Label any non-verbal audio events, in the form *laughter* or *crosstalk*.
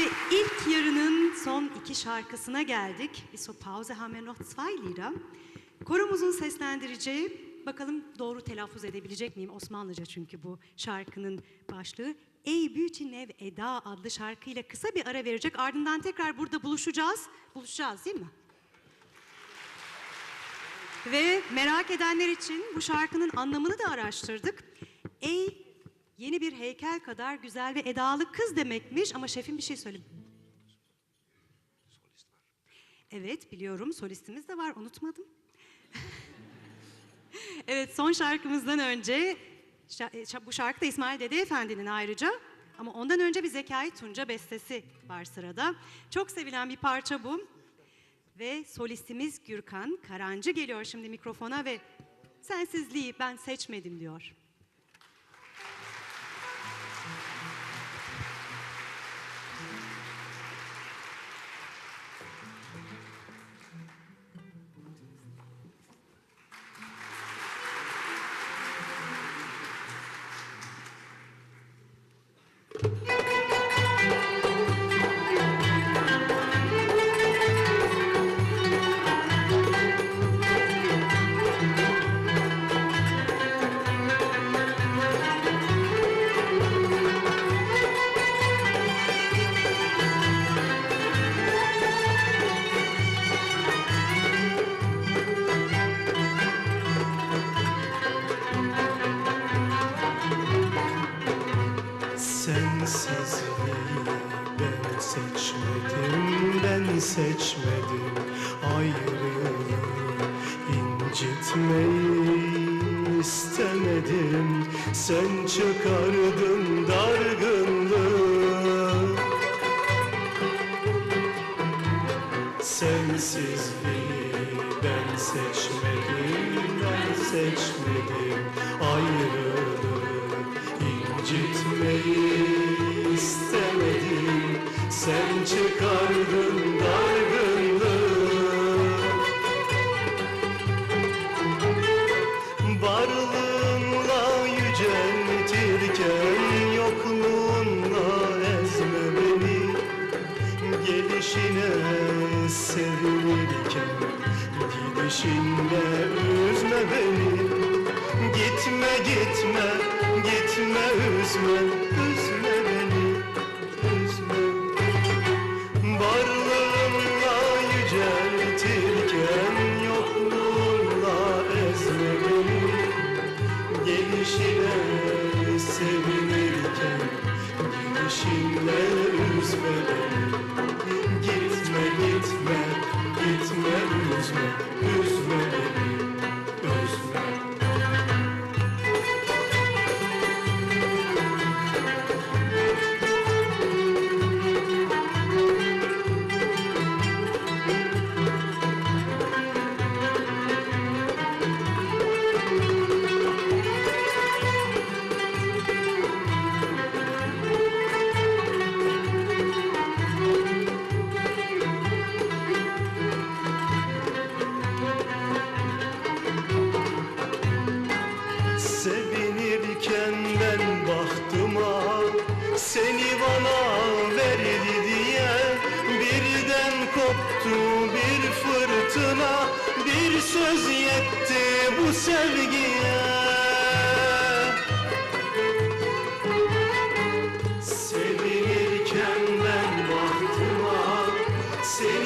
Ve ilk yarının son iki şarkısına geldik. Zur Pause haben wir noch zwei Lieder. Seslendireceği, bakalım doğru telaffuz edebilecek miyim? Osmanlıca çünkü bu şarkının başlığı. Ey Beauty Nev Eda adlı şarkıyla kısa bir ara verecek. Ardından tekrar burada buluşacağız. Buluşacağız değil mi? Ve merak edenler için bu şarkının anlamını da araştırdık. Ey yeni bir heykel kadar güzel ve edalı kız demekmiş ama şefim bir şey söyle. Evet biliyorum solistimiz de var unutmadım. *laughs* evet son şarkımızdan önce e, bu şarkı da İsmail Dede Efendi'nin ayrıca ama ondan önce bir Zekai Tunca bestesi var sırada. Çok sevilen bir parça bu. Ve solistimiz Gürkan Karancı geliyor şimdi mikrofona ve sensizliği ben seçmedim diyor. Seçmedim, Ayrılığı incitmeyi istemedim. Sen çıkardın dargınlığı. Sensizliği ben seçmedim, ben seçmedim. Ayrılığı incitmeyi istemedim. Sen çıkardın Gelişine sevinirken Gidişinle üzme beni. Gitme gitme gitme üzme Üzme Seni bana verdi diye Birden koptu bir fırtına Bir söz yetti bu sevgiye. Sevilirken ben bahtıma Sevilirken